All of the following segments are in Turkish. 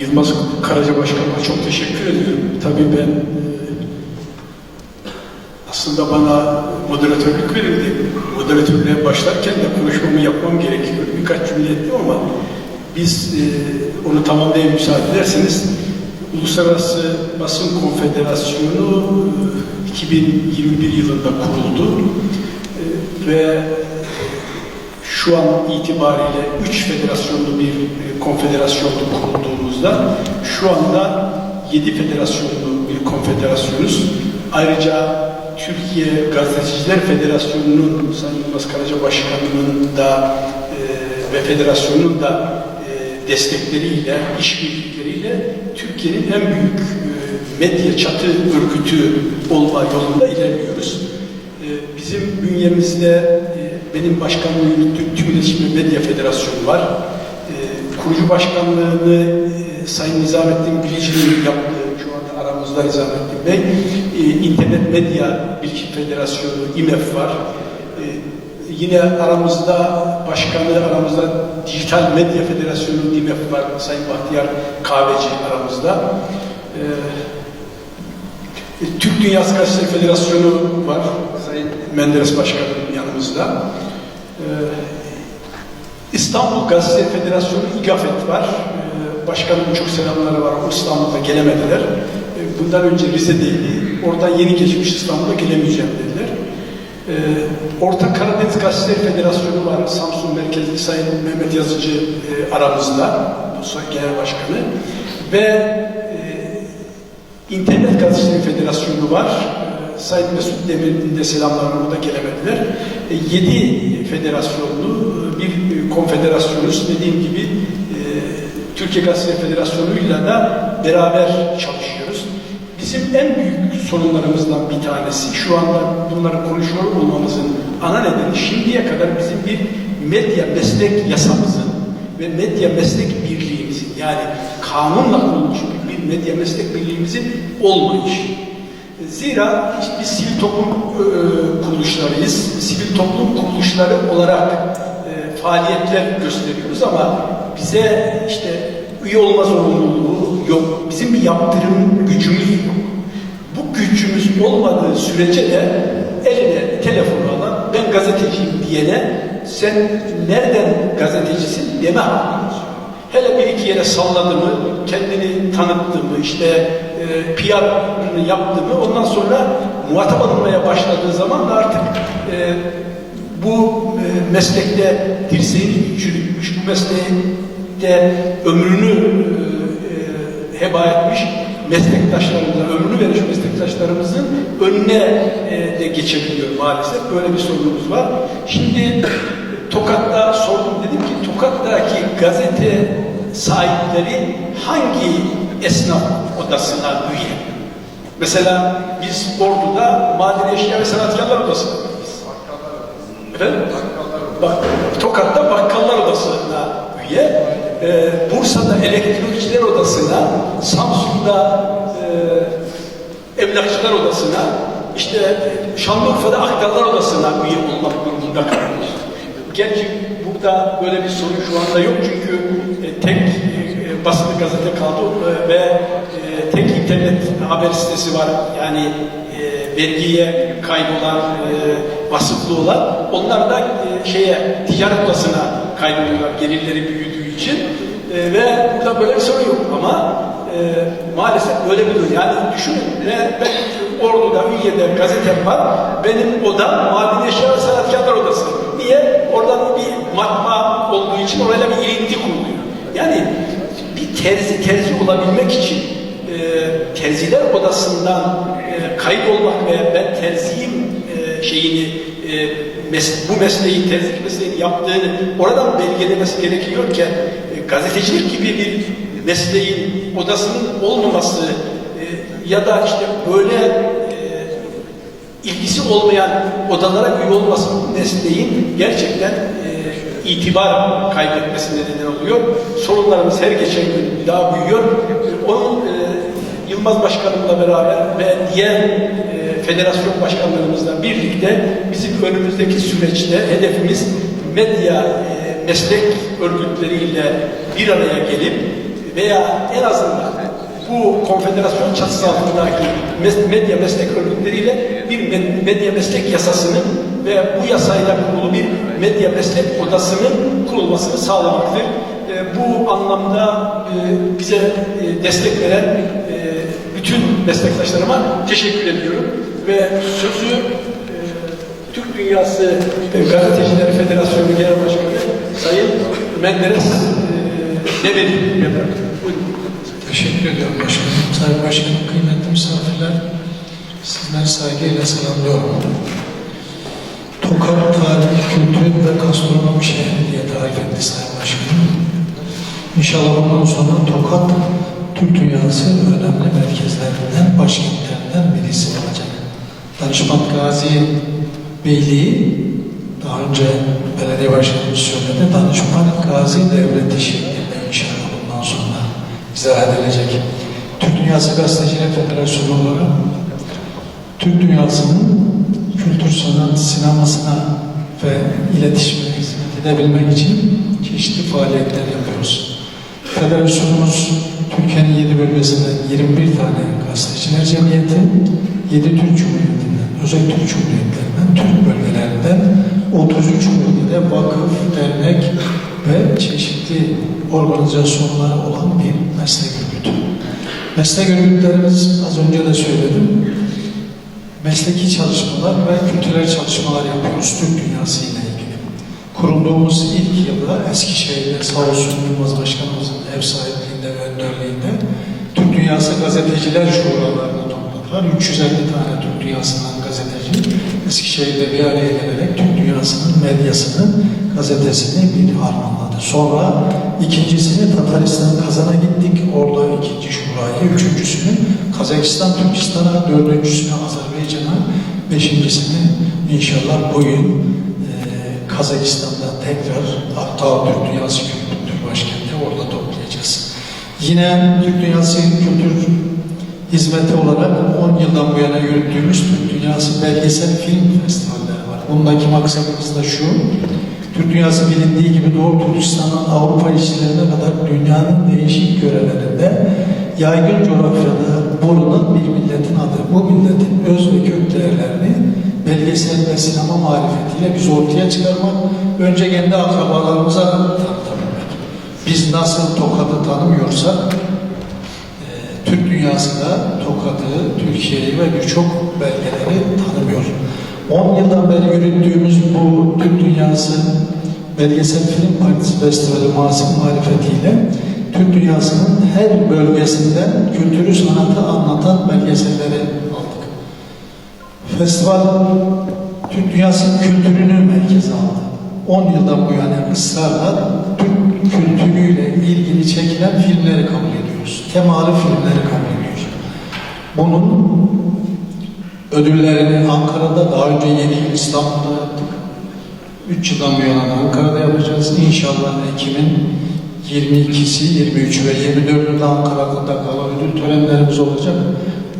Yılmaz Karaca Başkanıma çok teşekkür ediyorum. Tabii ben e, aslında bana moderatörlük verildi. Moderatörlüğe başlarken de konuşmamı yapmam gerekiyor. Birkaç cümle ettim ama biz e, onu tamamlayayım müsaade ederseniz Uluslararası Basın Konfederasyonu e, 2021 yılında kuruldu E, ve şu an itibariyle üç federasyonlu bir e, konfederasyonlu kurulduğumuzda şu anda yedi federasyonlu bir konfederasyonuz. Ayrıca Türkiye Gazeteciler Federasyonu'nun Sayın Yılmaz Karaca Başkanı'nın da e, ve federasyonun da e, destekleriyle, işbirlikleriyle Türkiye'nin en büyük e, medya çatı örgütü olma yolunda ilerliyoruz. E, bizim bünyemizde e, benim başkanlığı yürüttüğüm Tüm İletişim Medya Federasyonu var. E, kurucu başkanlığını e, Sayın Nizamettin Bilici'nin yaptığı, şu anda aramızda Nizamettin Bey, e, İnternet Medya Bilgi Federasyonu, İMEF var. E, yine aramızda başkanı, aramızda Dijital Medya Federasyonu, DİMEF var. Sayın Bahtiyar Kahveci aramızda. E, Türk Dünyası Gazeteciler Federasyonu var. Sayın Menderes Başkanım yanımızda. Ee, İstanbul Gazeteciler Federasyonu İGAFET var. Başkanımın çok selamları var. İstanbul'da gelemediler. Ee, Bundan önce Rize'deydi. Oradan yeni geçmiş İstanbul'a gelemeyeceğim dediler. Ee, Orta Karadeniz Gazeteciler Federasyonu var. Samsun merkezli Sayın Mehmet Yazıcı e, aramızda. Genel başkanı. Ve e, İnternet Gazetecileri Federasyonu var. Sayın Mesut Demir'in de selamlarına o da gelemediler. E, Yedi federasyonlu e, bir e, konfederasyonuz. Dediğim gibi e, Türkiye Gazetecileri Federasyonu'yla da beraber çalışıyoruz. Bizim en büyük sorunlarımızdan bir tanesi şu anda bunları konuşuyor olmamızın ana nedeni şimdiye kadar bizim bir medya meslek yasamızın ve medya meslek birliğimizin yani kanunla kurulmuş bir medya meslek birliğimizin olmayışı. Zira biz sivil toplum e, kuruluşlarıyız. Sivil toplum kuruluşları olarak e, faaliyetler gösteriyoruz ama bize işte üye olma zorunluluğu yok. Bizim bir yaptırım gücümüz yok. Bu gücümüz olmadığı sürece de eline telefonu alan ben gazeteciyim diyene sen nereden gazetecisin deme yok. Hele bir iki yere salladı mı, kendini tanıttı mı, işte e, PR'ını yaptı mı, ondan sonra muhatap alınmaya başladığı zaman da artık e, bu e, meslekte dirseğini çürütmüş, bu meslekte ömrünü e, heba etmiş meslektaşlarımıza, ömrünü vermiş meslektaşlarımızın önüne e, de geçebiliyor maalesef. Böyle bir sorunumuz var. Şimdi Tokat'ta sordum dedim ki Tokat'taki gazete sahipleri hangi esnaf odasına üye? Mesela biz Ordu'da Maden Eşya ve Sanatkarlar. Efendim? Bak, Tokat'ta Bakkallar Odası'na üye. Ee, Bursa'da Elektrikçiler Odası'na, Samsun'da e, Emlakçılar Odası'na, işte Şanlıurfa'da Aktarlar Odası'na üye olmak durumunda kalıyoruz. Gerçi burada böyle bir sorun şu anda yok çünkü e, tek e, basılı gazete kaldı e, ve e, tek internet haber sitesi var. Yani e, vergiye kaydolan, e, olan. Onlar da e, şeye ticaret odasına kaydoluyorlar gelirleri büyüdüğü için. E, ve burada böyle bir sorun yok ama e, maalesef böyle bir durum. Yani düşünün ne, ben Ordu'da, Ünye'de gazetem var. Benim odam Maden Eşya ve Sanatkarlar Odası. Niye? Oradan bir matbaa olduğu için orayla bir ilinti kuruluyor. Yani bir terzi terzi olabilmek için e, terziler odasından e, kayıt olmak ve ben terziyim e, şeyini e, mes bu mesleği terzilik mesleğini yaptığını oradan belgelemesi gerekiyorken e, gazetecilik gibi bir mesleğin odasının olmaması e, ya da işte böyle ilgisi olmayan odalara üye olması mesleğin gerçekten e, itibar kaybetmesine neden oluyor. Sorunlarımız her geçen gün daha büyüyor. Onun e, Yılmaz Başkanımla beraber ve diğer e, federasyon başkanlarımızla birlikte bizim önümüzdeki süreçte hedefimiz medya e, meslek örgütleriyle bir araya gelip veya en azından bu konfederasyon çatısı altındaki medya meslek örgütleriyle bir med- medya meslek yasasının ve bu yasayla kurulu bir medya meslek odasının kurulmasını sağlamaktır. E, bu anlamda e, bize e, destek veren e, bütün meslektaşlarıma teşekkür ediyorum ve sözü Türk Dünyası e, Gazetecileri Federasyonu Genel Başkanı Sayın Menderes e, bırakıyorum. Buyurun. Teşekkür ediyorum başkanım. Sayın Başkanım, kıymetli sizleri saygıyla selamlıyorum. Tokat Tarih, Kültür ve Gastronomi Şehri diye tarif etti Sayın Başkanım. İnşallah bundan sonra Tokat, Türk dünyası önemli merkezlerinden, başkentlerinden birisi olacak. Danışman Gazi Beyliği, daha önce belediye başkanımız söyledi, Danışman Gazi Devleti şeklinde inşallah bundan sonra izah edilecek. Türk Dünyası Gazeteciler Federasyonu olarak Türk dünyasının kültür sanat sinemasına ve iletişime hizmet edebilmek için çeşitli faaliyetler yapıyoruz. Federasyonumuz Türkiye'nin 7 bölgesinden 21 tane gazeteciler cemiyeti, 7 Türk Cumhuriyeti'nden, özel Türk Cumhuriyetlerinden, Türk bölgelerinden 33 bölgede vakıf, dernek ve çeşitli organizasyonlar olan bir meslek örgütü. Meslek örgütlerimiz az önce de söyledim mesleki çalışmalar ve kültürel çalışmalar yapıyoruz Türk dünyası ile ilgili. Kurulduğumuz ilk yılda Eskişehir'de sağ olsun Yılmaz Başkanımızın ev sahipliğinde ve önderliğinde Türk Dünyası Gazeteciler Şuralarını topladılar. 350 tane Türk Dünyası'ndan gazeteci Eskişehir'de bir araya gelerek Türk Dünyası'nın medyasını, gazetesini bir harmanladı. Sonra ikincisini Tataristan Kazan'a gittik. Orada ikinci şurayı, üçüncüsünü Kazakistan, Türkistan'a, dördüncüsünü Azerbaycan'a, beşincisini inşallah bugün e, Kazakistan'da tekrar hatta Türk Dünyası Kültür Başkenti orada toplayacağız. Yine Türk Dünyası Kültür Hizmeti olarak 10 yıldan bu yana yürüttüğümüz Türk Dünyası Belgesel Film Festivalleri var. Bundaki maksadımız da şu, Türk Dünyası bilindiği gibi Doğu Türkistan'dan Avrupa işçilerine kadar dünyanın değişik yörelerinde yaygın coğrafyada bulunan bir milletin adı. Bu milletin öz ve kök değerlerini belgesel ve sinema marifetiyle biz ortaya çıkarmak, önce kendi akrabalarımıza tanıtabilmek. Biz nasıl Tokat'ı tanımıyorsak, e, Türk dünyası da Tokat'ı, Türkiye'yi ve birçok belgeleri tanımıyor. 10 yıldan beri yürüttüğümüz bu Türk Dünyası Belgesel Film Partisi Festivali Masim marifetiyle Türk dünyasının her bölgesinden kültürü sanatı anlatan belgeselleri aldık. Festival Türk dünyasının kültürünü merkeze aldı. 10 yıldan bu yana ısrarla Türk kültürüyle ilgili çekilen filmleri kabul ediyoruz. Temalı filmleri kabul ediyoruz. Bunun ödüllerini Ankara'da daha önce 7 yıl İstanbul'da yaptık. 3 yıldan bu yana Ankara'da yapacağız. İnşallah Ekim'in 22'si, 23'ü ve 24'ünde Ankara'da gala ödül törenlerimiz olacak.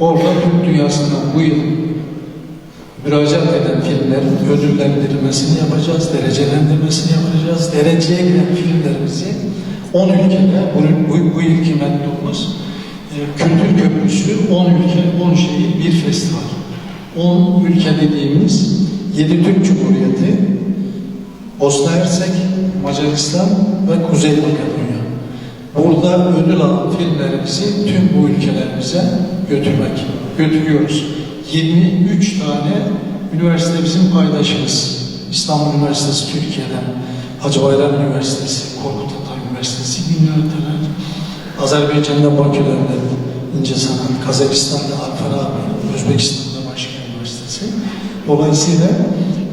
Orada Türk dünyasından bu yıl müracaat eden filmlerin ödüllendirilmesini yapacağız, derecelendirmesini yapacağız. Dereceye giren filmlerimizi 10 ülkede, bu, bu, bu yılki metnumuz e, Kültür Köprüsü 10 ülke, 10 şehir, bir festival. 10 ülke dediğimiz 7 Türk Cumhuriyeti, Bosna Hersek, Macaristan ve Kuzey Makedonya. Burada ödül alan filmlerimizi tüm bu ülkelerimize götürmek, götürüyoruz. 23 tane üniversite bizim paydaşımız. İstanbul Üniversitesi Türkiye'den, Hacı Bayram Üniversitesi, Korkut Ata Üniversitesi, üniversiteler. Azerbaycan'da Bakü'de İnce Sanat, Kazakistan'da Özbekistan'da Başka Üniversitesi. Dolayısıyla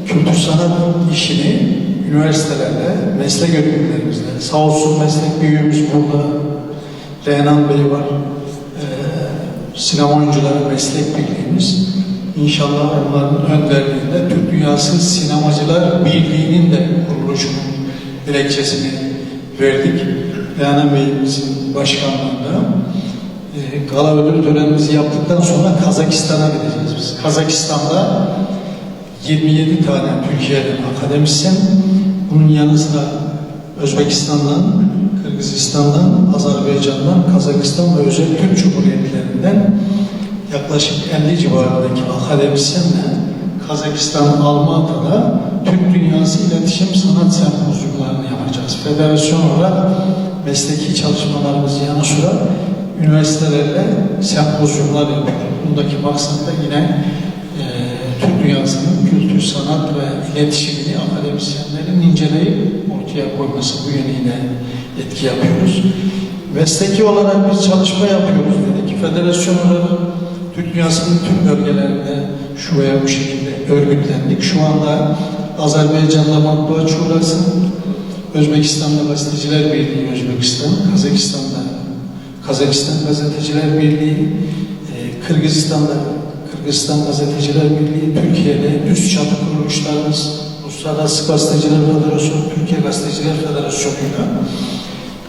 kültür sanat işini üniversitelerde, meslek örgütlerimizde, sağ olsun meslek büyüğümüz burada, Reynan Bey var, ee, sinema oyuncuları meslek birliğimiz. İnşallah onların önderliğinde Türk Dünyası Sinemacılar Birliği'nin de kuruluşunun dilekçesini verdik. Reyhan Bey'imizin başkanlığında. Ee, gala ödül törenimizi yaptıktan sonra Kazakistan'a gideceğiz biz. Kazakistan'da 27 tane Türkiye'den akademisyen, bunun yanı sıra Özbekistan'dan, Kırgızistan'dan, Azerbaycan'dan, Kazakistan ve özel Türk Cumhuriyetlerinden yaklaşık 50 civarındaki akademisyenle Kazakistan Almata'da Türk Dünyası İletişim Sanat Sempozyumlarını yapacağız. Federasyon olarak mesleki çalışmalarımız yanı sıra üniversitelerle sempozyumlar yapıyoruz. Bundaki maksat da yine e, Türk dünyasının kültür, sanat ve iletişimini akademisyenlerin inceleyip ortaya koyması bu yönüyle etki yapıyoruz. Mesleki olarak biz çalışma yapıyoruz dedik. Federasyon olarak Türk dünyasının tüm bölgelerinde şu veya bu şekilde örgütlendik. Şu anda Azerbaycan'da Matbaa Şurası, Özbekistan'da Gazeteciler Birliği Özbekistan, Kazakistan'da Kazakistan Gazeteciler Birliği, e, Kırgızistan'da Kırgızistan Gazeteciler Birliği, Türkiye'de üst çatı kuruluşlarımız, Uluslararası Gazeteciler Federasyonu, Türkiye Gazeteciler Federasyonu'yla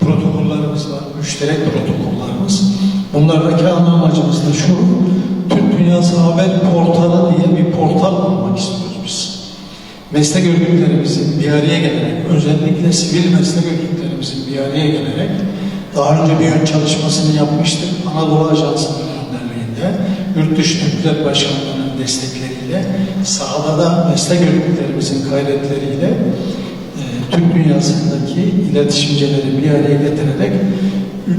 protokollarımız var, müşterek protokollarımız. Bunlardaki ana amacımız da şu, Türk Dünyası Haber Portalı diye bir portal kurmak istiyoruz biz. Meslek örgütlerimizin bir araya gelerek, özellikle sivil meslek örgütlerimizin bir araya gelerek daha önce bir ön çalışmasını yapmıştık. Anadolu Ajansı'nın Yurt Dışı Türkler Başkanlığı'nın destekleriyle, sahada da meslek örgütlerimizin gayretleriyle e, Türk dünyasındaki iletişimcileri bir araya getirerek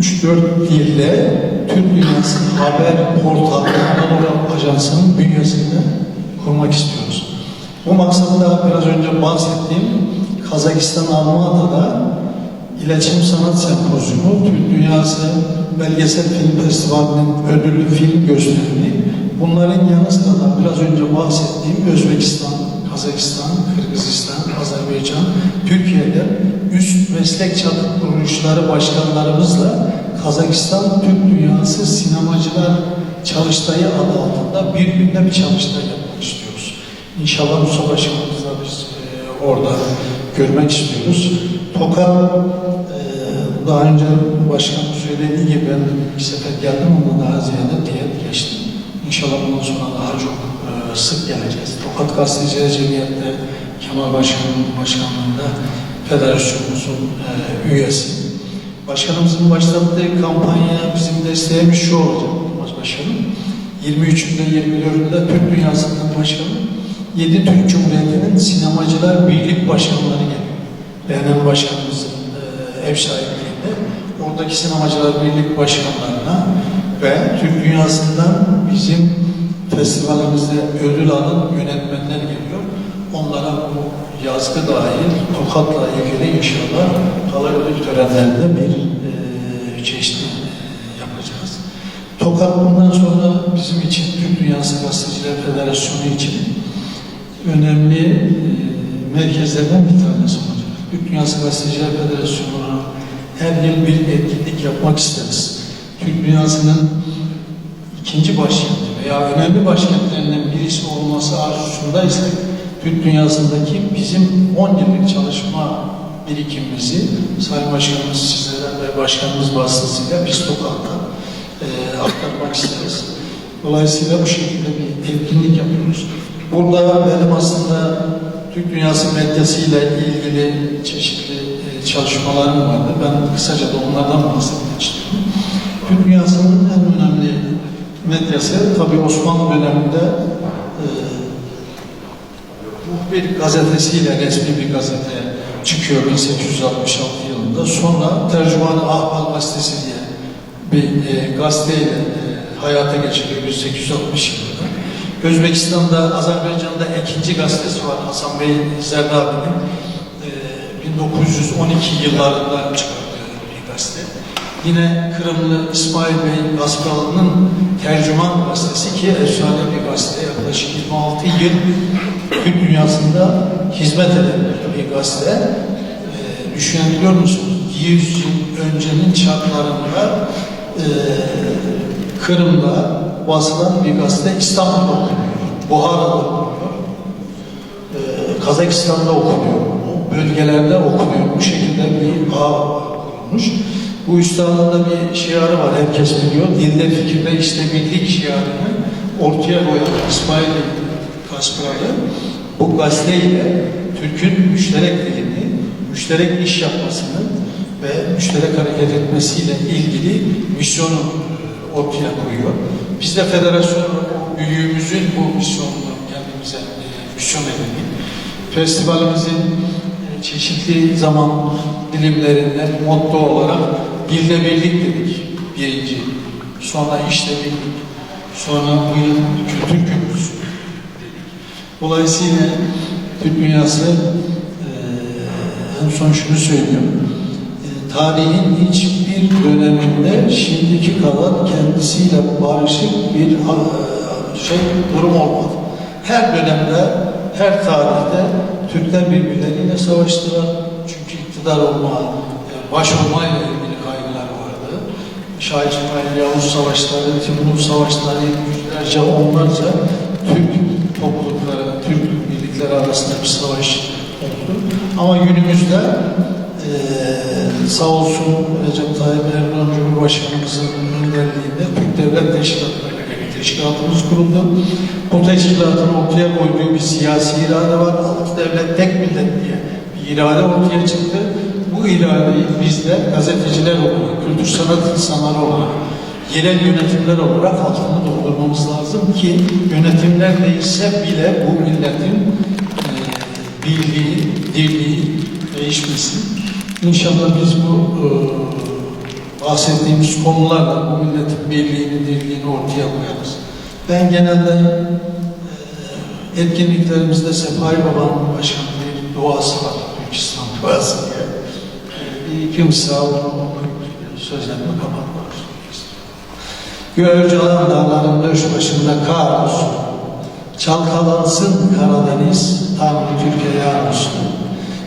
3-4 dilde Türk Dünyası Haber Portalı Anadolu Ajansı'nın bünyesinde kurmak istiyoruz. Bu maksatla biraz önce bahsettiğim Kazakistan Almata'da İletişim Sanat Sempozyumu, Türk Dünyası Belgesel Film Festivali'nin ödüllü film gösterimi, bunların yanı sıra da biraz önce bahsettiğim Özbekistan, Kazakistan, Kırgızistan, Azerbaycan, Türkiye'de üst meslek çatı kuruluşları başkanlarımızla Kazakistan Türk Dünyası Sinemacılar Çalıştayı adı altında bir günde bir çalıştay yapmak istiyoruz. İnşallah Musa Başkanımızla biz e, orada görmek istiyoruz. Tokat e, daha önce başkanım söylediği gibi ben bir sefer geldim ama daha ziyade diyet geçtim. İnşallah bundan sonra daha çok e, sık geleceğiz. Tokat Gazeteciler Cemiyeti'nde Kemal Başkan'ın başkanlığında federasyonumuzun e, üyesi. Başkanımızın başlattığı kampanya bizim desteğimiz şu olacak Başkanım. 23'ünde 24'ünde Türk Dünyası'ndan başkanım 7 Türk Cumhuriyeti'nin sinemacılar birlik başkanları geliyor. Beğenen başkanımızın e, ev sahipliğinde oradaki sinemacılar birlik başkanlarına ve Türk dünyasından bizim festivalimizde ödül alan yönetmenler geliyor. Onlara bu yazgı dahil Tokat'la ilgili inşallah hala ödül törenlerinde bir e, çeşitli e, yapacağız. Tokat bundan sonra bizim için Türk Dünyası Gazeteciler Federasyonu için önemli e, merkezlerden bir tanesi olacak. Türk Dünyası Gazeteciler Federasyonu'na her yıl bir etkinlik yapmak isteriz. Türk Dünyası'nın ikinci başkenti veya önemli başkentlerinden birisi olması arzusundaysak Türk Dünyası'ndaki bizim 10 yıllık çalışma birikimimizi Sayın Başkanımız sizlerden ve Başkanımız vasıtasıyla biz Tokat'ta e, aktarmak isteriz. Dolayısıyla bu şekilde bir etkinlik yapıyoruz. Burada benim aslında Türk Dünyası medyasıyla ilgili çeşitli çalışmalarım vardı. Ben kısaca da onlardan bahsetmek istiyorum. Türk Dünyası'nın en önemli medyası tabii Osmanlı döneminde e, bir gazetesiyle resmi bir gazete çıkıyor 1866 yılında. Sonra Tercüman-ı Ahval Gazetesi diye bir e, gazeteyle e, hayata geçiriyor 1860 yılında. Özbekistan'da, Azerbaycan'da ikinci gazetesi var Hasan Bey Zerdabi'nin. E, 1912 yıllarında çıkarttığı bir gazete. Yine Kırımlı İsmail Bey Gasparalı'nın Tercüman Gazetesi ki efsane bir gazete yaklaşık 26 yıl Türk dünyasında hizmet eden bir gazete. E, düşünebiliyor musunuz? 100 yıl öncenin şartlarında e, Kırım'da basılan bir gazete İstanbul'da okunuyor, Buhara'da okunuyor, e, Kazakistan'da okunuyor, bölgelerde okunuyor. Bu şekilde bir ağ kurulmuş. Bu üstadın da bir şiarı var, herkes biliyor. Dilde fikirde işte birlik şiarını ortaya koyan İsmail Kasparalı bu gazeteyle Türk'ün müşterek dilini müşterek iş yapmasının ve müşterek hareket etmesiyle ilgili misyonu e, ortaya koyuyor. Biz de federasyon büyüğümüzün bu misyonunu kendimize e, misyon edindik. Festivalimizin çeşitli zaman dilimlerinden motto olarak bilde birlik dedik. Birinci. Sonra işte birlik. Sonra bu yıl kültür köprüsü dedik. Dolayısıyla Türk dünyası en son şunu söylüyorum. Tarihin hiçbir döneminde şimdiki kadar kendisiyle barışık bir şey durum olmadı. Her dönemde, her tarihte Türkler birbirleriyle savaştılar. Çünkü iktidar olma, e, baş olmayla ilgili kaygılar vardı. Şah İsmail Yavuz savaşları, Timur savaşları, yüzlerce, onlarca Türk toplulukları, Türk birlikleri arasında bir savaş oldu. Ama günümüzde eee sağ olsun Recep Tayyip Erdoğan Cumhurbaşkanımızın önderliğinde Türk Devlet Teşkilatları bir teşkilatımız kuruldu. Bu teşkilatın ortaya koyduğu bir siyasi irade var. Halk devlet tek millet diye bir irade ortaya çıktı. Bu iradeyi bizler gazeteciler olarak, kültür sanat insanları olarak, yerel yönetimler olarak altını doldurmamız lazım ki yönetimler değişse bile bu milletin e, birliği, dirliği değişmesin. İnşallah biz bu e, bahsettiğimiz konularla bu milletin birliğini, dirliğini ortaya koyarız. Ben genelde e, etkinliklerimizde Sefai Baba'nın başkanı bir duası var. Türkistan duası diye. E, bir iki mısra onu okuyup sözlerimi kapatmak Gölcalan dağların döş başında kar olsun. Çalkalansın Karadeniz, Tanrı Türkiye yar olsun.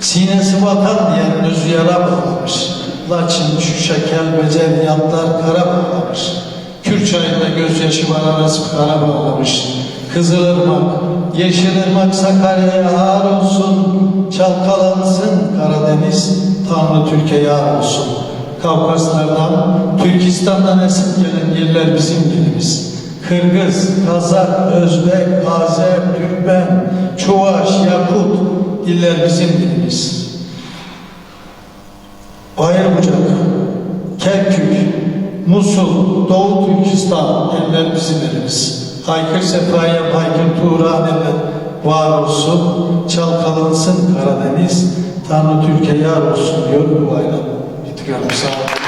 Sinesi vatan diyen özü yara bağlamış. Laçın, Şuşa, Kelbecer, yatlar kara bağlamış. Kürçay'da gözyaşı bana nasip kara bağlamış. Kızılırmak, Yeşilırmak Sakarya'ya ağır olsun. Çalkalansın Karadeniz, Tanrı Türkiye yar olsun. Kavkaslardan, Türkistan'dan esip gelen yerler bizim dilimiz. Kırgız, Kazak, Özbek, Azer, Türkmen, Çuvaş, Yakut diller bizim dilimiz. Bayırbucak, Kerkük, Musul, Doğu Türkistan eller bizim elimiz. Haykır Sefa'ya, Haykır Tuğra eller var olsun, çalkalansın Karadeniz, Tanrı Türkiye yar olsun diyor bu bayram. Bitiriyorum sağ olun.